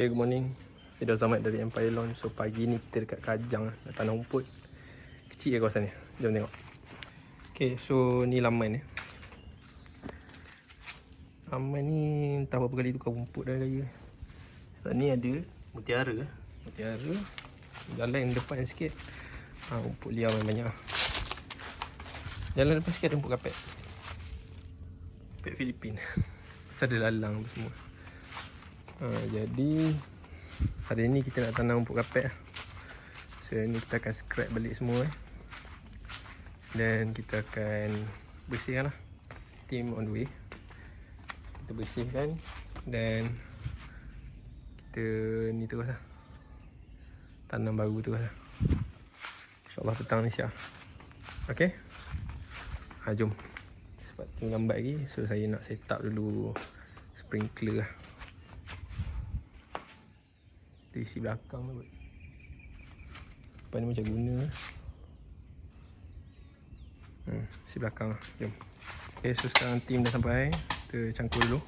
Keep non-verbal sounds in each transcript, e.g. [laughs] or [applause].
Okay, good morning. Saya dah Zamad dari Empire Lawn. So, pagi ni kita dekat Kajang nak tanam rumput. Kecil je kawasan ni. Jom tengok. Okay, so ni laman ni. Laman ni entah berapa kali tukar rumput dah raya. So, ni ada mutiara. Mutiara. Jalan depan sikit. Ha, rumput liar memang banyak. Jalan depan sikit ada rumput kapet. Kapet Filipin. [laughs] Pasal ada lalang apa semua. Ha, jadi hari ni kita nak tanam rumput kapet lah. So ni kita akan scrap balik semua eh. Dan kita akan bersihkan lah. Team on the way. Kita bersihkan dan kita ni terus lah. Tanam baru terus lah. InsyaAllah petang ni siap. Okay? Ha, jom. Sebab tengah lambat lagi. So saya nak set up dulu sprinkler lah. Kita isi belakang tu. Lepas ni macam guna Hmm, isi belakang lah. Jom. Okay, so sekarang tim dah sampai. Kita cangkul dulu.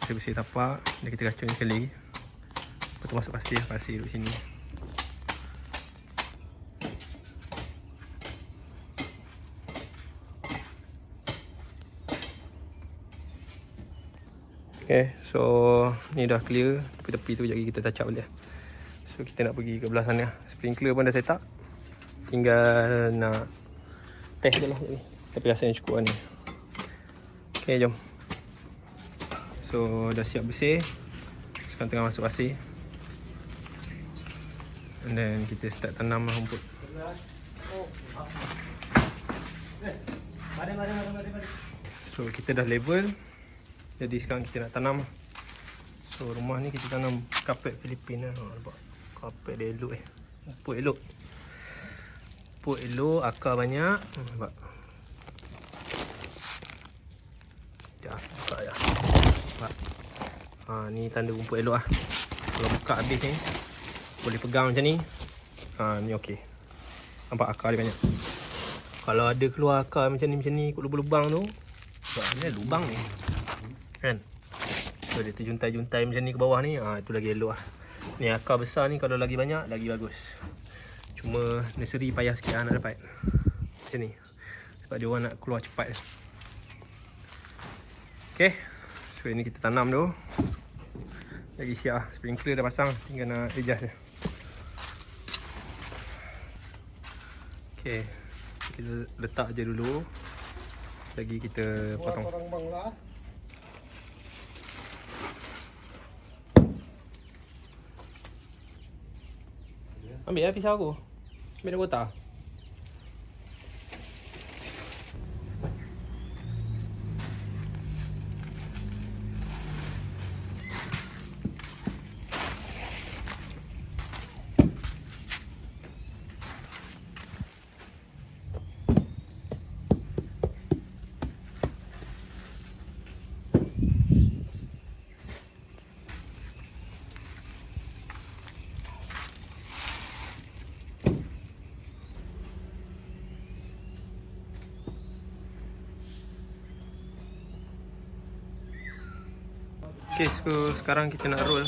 Kita bersih tapak. Dan kita racun sekali lagi. Lepas tu masuk pasir. Pasir duduk sini. Okay, so ni dah clear. Tepi-tepi tu lagi kita touch up balik. So kita nak pergi ke belah sana. Sprinkler pun dah set up Tinggal nak test je lah. Tadi. Tapi rasanya cukup lah ni. Okay, jom. So dah siap bersih. Sekarang tengah masuk pasir. And then kita start tanam lah rumput. So kita dah level jadi sekarang kita nak tanam. So rumah ni kita tanam kapet Filipin lah. Ha, Nampak? Kapet dia elok eh. Rumput elok. Rumput elok, akar banyak. Hmm, Nampak? Sekejap buka Nampak? Ha, Ni tanda rumput elok lah. Kalau buka habis ni Boleh pegang macam ni. Ha, Ni okey. Nampak? Akar dia banyak. Kalau ada keluar akar macam ni Macam ni ikut lubang-lubang tu Sebab ni lubang ni kan? So dia terjuntai-juntai macam ni ke bawah ni ha, itu lagi elok lah. Ni akar besar ni kalau lagi banyak lagi bagus. Cuma nursery payah sikit lah nak dapat. Macam ni. Sebab dia orang nak keluar cepat. Ok so ini kita tanam tu. Lagi siap lah. Sprinkler dah pasang tinggal nak adjust je ok kita letak je dulu. Lagi kita potong. Orang bangla Ambil lah pisau aku. Ambil dah kotak Okay so sekarang kita nak roll.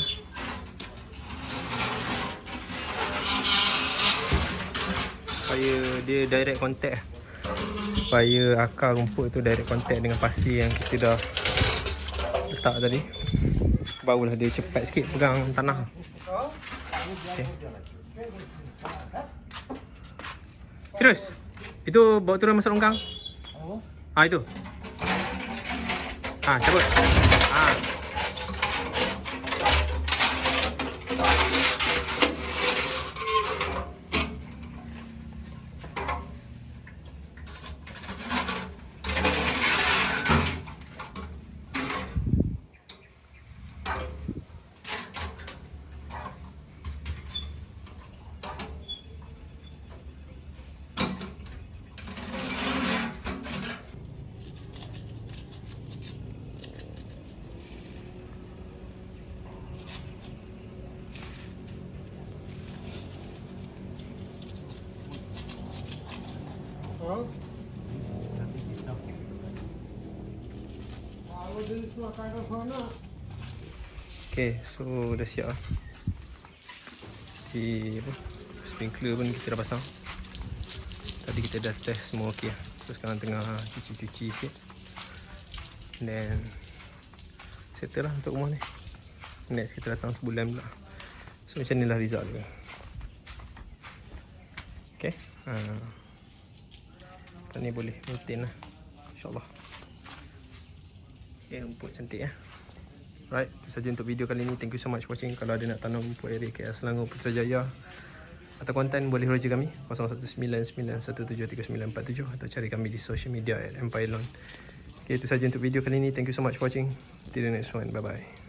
Supaya dia direct contact. Supaya akar rumput tu direct contact dengan pasir yang kita dah letak tadi. Barulah dia cepat sikit pegang tanah. Okay. Terus Itu bawa turun masuk longkang Ah itu. Ah cabut. Ah. Ha? Okay, so dah siap lah. Di apa? Sprinkler pun kita dah pasang. Tadi kita dah test semua okey lah. So sekarang tengah cuci-cuci sikit. Then settle lah untuk rumah ni. Next kita datang sebulan pula. So macam ni lah result dia. Okay. Uh, ni boleh maintain lah. InsyaAllah. Okay, rumput cantik ya. Right, itu saja untuk video kali ni. Thank you so much watching. Kalau ada nak tanam rumput area KL Selangor Putrajaya atau konten boleh roger kami 0199173947 atau cari kami di social media at Empire Loan. Okay, itu saja untuk video kali ni. Thank you so much for watching. Till the next one. Bye bye.